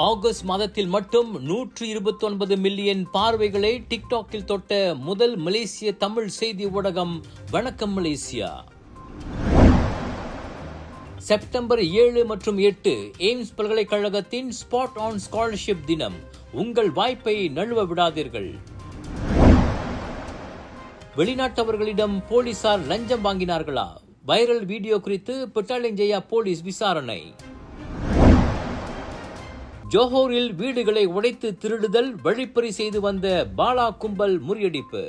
August மாதத்தில் மட்டும் நூற்றி இருபத்தி ஒன்பது மில்லியன் பார்வைகளை டிக்டாக்கில் தொட்ட முதல் மலேசிய தமிழ் செய்தி ஊடகம் வணக்கம் மலேசியா. செப்டம்பர் ஏழு மற்றும் எட்டு எய்ம்ஸ் பல்கலைக்கழகத்தின் ஸ்பாட் ஆன் ஸ்காலர்ஷிப் தினம். உங்கள் வாய்ப்பை நழுவ விடாதீர்கள். வெளிநாட்டவர்களிடம் போலீசார் லஞ்சம் வாங்கினார்களா? வைரல் வீடியோ குறித்து பெட்டாலியஞ்சயா போலீஸ் விசாரணை. ஜோஹோரில் வீடுகளை உடைத்து திருடுதல் வழிப்பறி செய்து வந்த பாலா கும்பல் முறியடிப்பு.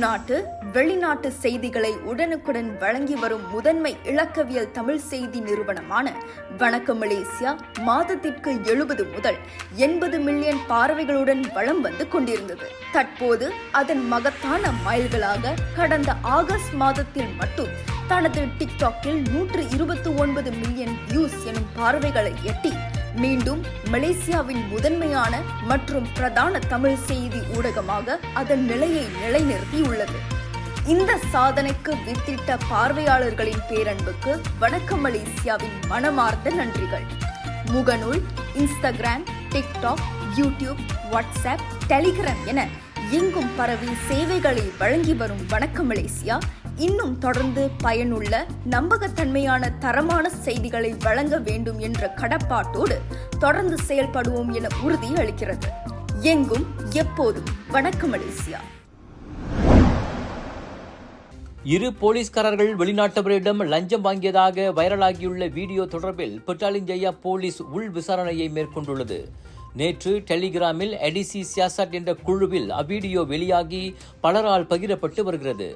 உள்நாட்டு வெளிநாட்டு செய்திகளை உடனுக்குடன் வழங்கி வரும் முதன்மை இலக்கவியல் தமிழ் செய்தி நிறுவனமான வணக்கம் மலேசியா மாதத்திற்கு எழுபது முதல் எண்பது மில்லியன் பார்வைகளுடன் வளம் வந்து கொண்டிருந்தது. தற்போது அதன் மகத்தான மைல்களாக கடந்த ஆகஸ்ட் மாதத்தில் மட்டும் தனது டிக்டாக்கில் நூற்று இருபத்தி ஒன்பது மில்லியன் வியூஸ் எனும் பார்வைகளை எட்டி மீண்டும் மலேசியாவின் முதன்மையான மற்றும் பிரதான தமிழ் செய்தி ஊடகமாக அதன் நிலையை நிலைநிறுத்தியுள்ளது. இந்த சாதனைக்கு வித்திட்ட பார்வையாளர்களின் பேரன்புக்கு வணக்கம் மலேசியாவின் மனமார்ந்த நன்றிகள். முகநூல் Instagram TikTok YouTube WhatsApp Telegram என எங்கும் பரவி சேவைகளை வழங்கி வரும் வணக்கம் மலேசியா இன்னும் தொடர்ந்து பயனுள்ள நம்பகத்தன்மையான தரமான செய்திகளை வழங்க வேண்டும் என்ற கடப்பாட்டோடு தொடர்ந்து செயல்படுவோம் என உறுதி அளிக்கிறது. எங்கும் எப்போதும் வணக்கம் மலேசியா இரு போலீஸ்காரர்கள் வெளிநாட்டவரிடம் லஞ்சம் வாங்கியதாக வைரலாகியுள்ள வீடியோ தொடர்பில் பெட்டாலிஞ்சையா போலீஸ் உள் விசாரணையை மேற்கொண்டுள்ளது. நேற்று டெலிகிராமில் எடிசி சியாசட் என்ற குழுவில் அவ்வீடியோ வெளியாகி பலரால் பகிரப்பட்டு வருகிறது.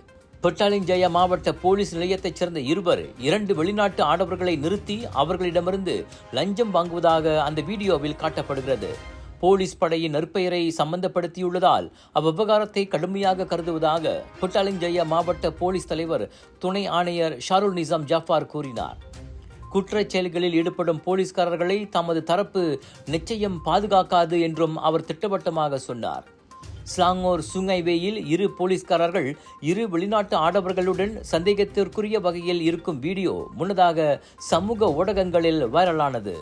பெட்டாலிஞ்சய மாவட்ட போலீஸ் நிலையத்தைச் சேர்ந்த இருவர் இரண்டு வெளிநாட்டு ஆடவர்களை நிறுத்தி அவர்களிடமிருந்து லஞ்சம் வாங்குவதாக அந்த வீடியோவில் காட்டப்படுகிறது. போலீஸ் படையின் நற்பெயரை சம்பந்தப்படுத்தியுள்ளதால் அவ்விவகாரத்தை கடுமையாக கருதுவதாக புட்டாலிஞ்சய மாவட்ட போலீஸ் தலைவர் துணை ஆணையர் ஷாருல் நிசாம் ஜாஃபார் கூறினார். குற்றச் செயல்களில் ஈடுபடும் போலீஸ்காரர்களை தமது தரப்பு நிச்சயம் பாதுகாக்காது என்றும் அவர் திட்டவட்டமாக சொன்னார். ஸ்லாங்கோர் சுங்கைவேயில் இரு போலீஸ்காரர்கள் இரு வெளிநாட்டு ஆடவர்களுடன் சந்தேகத்திற்குரிய வகையில் இருக்கும் வீடியோ முன்னதாக சமூக ஊடகங்களில் வைரலானது.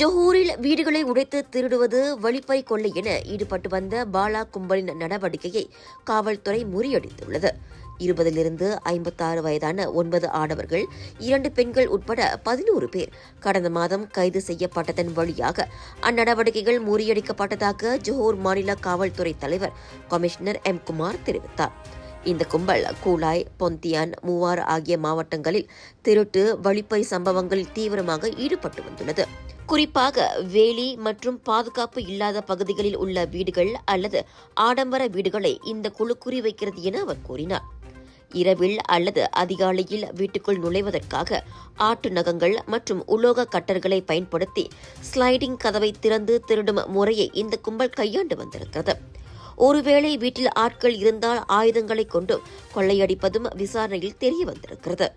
ஜொஹூரில் வீடுகளை உடைத்து திருடுவது வழிப்பறி கொள்ளை என ஈடுபட்டு வந்த பாலா கும்பலின் நடவடிக்கையை காவல்துறை முறியடித்துள்ளது. இருபதிலிருந்து ஐம்பத்தாறு வயதான ஒன்பது ஆடவர்கள் இரண்டு பெண்கள் உட்பட பதினோரு பேர் கடந்த மாதம் கைது செய்யப்பட்டதன் வழியாக அந்நடவடிக்கைகள் முறியடிக்கப்பட்டதாக ஜோஹூர் மாநில காவல்துறை தலைவர் கமிஷனர் எம். குமார் தெரிவித்தார். இந்த கும்பல் கூலாய் பொந்தியான் மூவார் ஆகிய மாவட்டங்களில் திருட்டு வழிப்பறி சம்பவங்களில் தீவிரமாக ஈடுபட்டு வந்துள்ளது. குறிப்பாக வேலி மற்றும் பாதுகாப்பு இல்லாத பகுதிகளில் உள்ள வீடுகள் அல்லது ஆடம்பர வீடுகளை இந்த குழு குறிவைக்கிறது என அவர் கூறினார். இரவில் அல்லது அதிகாலையில் வீட்டுக்குள் நுழைவதற்காக ஆட்டு நகங்கள் மற்றும் உலோக கட்டர்களை பயன்படுத்தி ஸ்லைடிங் கதவை திறந்து திருடும் முறையை இந்த கும்பல் கையாண்டு வந்திருக்கிறது. ஒருவேளை வீட்டில் ஆட்கள் இருந்தால் ஆயுதங்களை கொண்டும் கொள்ளையடிப்பதும் விசாரணையில் தெரிய வந்திருக்கிறது.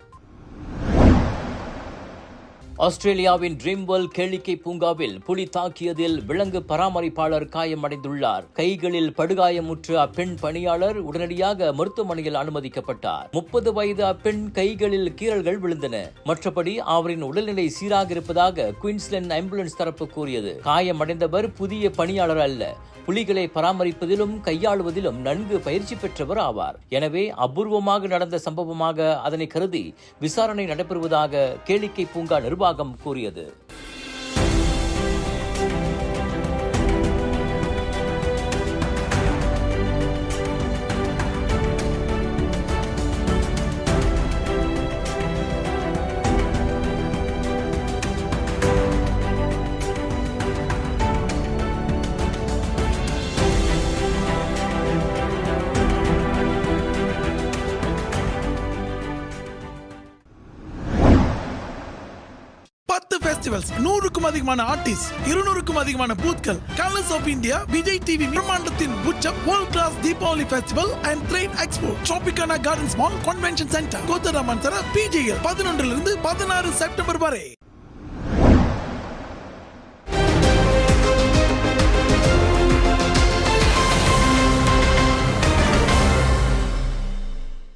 ஆஸ்திரேலியாவின் ட்ரீம்வெல் கேளிக்கை பூங்காவில் புலி தாக்கியதில் விலங்கு பராமரிப்பாளர் காயமடைந்துள்ளார் கைகளில் படுகாயமுற்ற அப்பெண் பணியாளர் உடனடியாக மருத்துவமனையில் அனுமதிக்கப்பட்டார். முப்பது வயது அப்பெண் கைகளில் கீறல்கள் விழுந்தன. மற்றபடி அவரின் உடல்நிலை சீராக இருப்பதாக குயின்ஸ்லாந்து ஆம்புலன்ஸ் தரப்பு கூறியது. காயமடைந்தவர் புதிய பணியாளர் அல்ல புலிகளை பராமரிப்பதிலும் கையாளுவதிலும் நன்கு பயிற்சி பெற்றவர் ஆவார். எனவே அபூர்வமாக நடந்த சம்பவமாக அதனை கருதி விசாரணை நடைபெறுவதாக கேளிக்கை பூங்கா நிர்வாகம் கூறியது. ஃபெஸ்டிவல்ஸ் நூறுக்கும் அதிகமான ஆர்டிஸ்ட் இருநூறுக்கும் அதிகமான பூத்கள் colours of India Vijay TV பிரம்மாண்டத்தின் உச்சம் world class Deepavali festival and train expo Tropicana gardens mall convention centre கோத்தராமன் சர பிஜிஎல் பதினொன்றிலிருந்து பதினாறு செப்டம்பர் வரை.